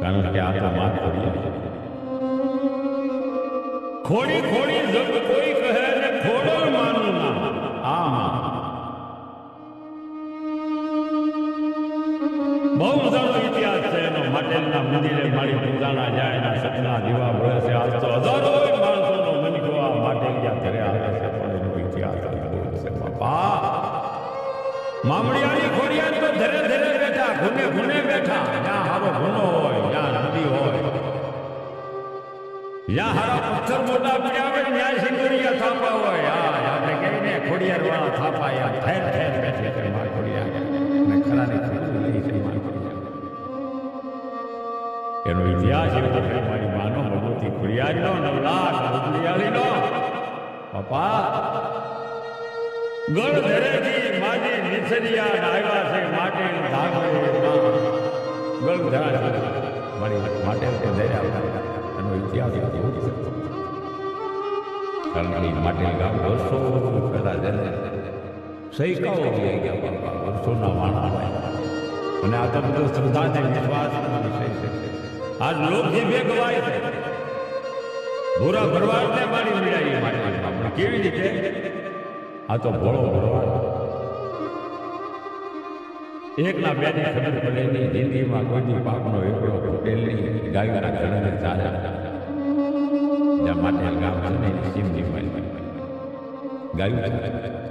કારણ કે આ તો માત ખોડી ખોડી ખોડી જગ કોઈ કહે ને ખોડલ માનું ના આ માં બહુ મજાનો ઇતિહાસ છે એનો. માટેલના મંદિરે મારી પૂજાના જાય એના સપના દીવા ભળે છે. આજ તો હજારો માણસોનો મનકો આ માટે ગયા ઘરે આવે છે. પણ એનો ઇતિહાસ અદ્ભુત છે. બાપા. મામડિયાની ખોડિયાર તો ધરે ધરે બેઠા. ગુને ગુને જ્યાં હારા પથ્થર મોટા પડ્યા હોય ત્યાં સિંદુરિયા થાપા હોય. હા આપણે કહીએ ને ખોડિયાર વાળા થાપા યા ઠેર ઠેર બેઠી છે માં ખોડિયાર. અને ખરાની ખોડી લઈ છે માં ખોડિયાર. એનો ઇતિહાસ એવો છે. મારી માનો, ભગવતી ખોડિયારનો નવલાખ ખોડિયારીનો પપ્પા, ગળ ધરેથી નિસરિયા ડાયવા છે માટે ધાગો ગળ મારી માટે દયા એનો ઇતિહાસ એવો છે કારણ કે માટે ગામ વર્ષો પહેલા જઈને સૈકાઓ લઈ ગયા બાપા, વર્ષોના વાણા અને આ તો બધો શ્રદ્ધા છે વિશ્વાસ આજ લોકજીભે ગવાય છે. ભૂરા ભરવાડને મારી મળ્યા મારી આપણે કેવી રીતે? આ તો ભોળો ભરવાડ. એકના બે ની ખબર પડે નહીં, જિંદગીમાં કોઈ દી પાપનો એકડો ખૂટેલ નહીં, ગાયના ઘરને ચાલ્યા જ્યાં માટે ગામ ને સીમની ગાયું છે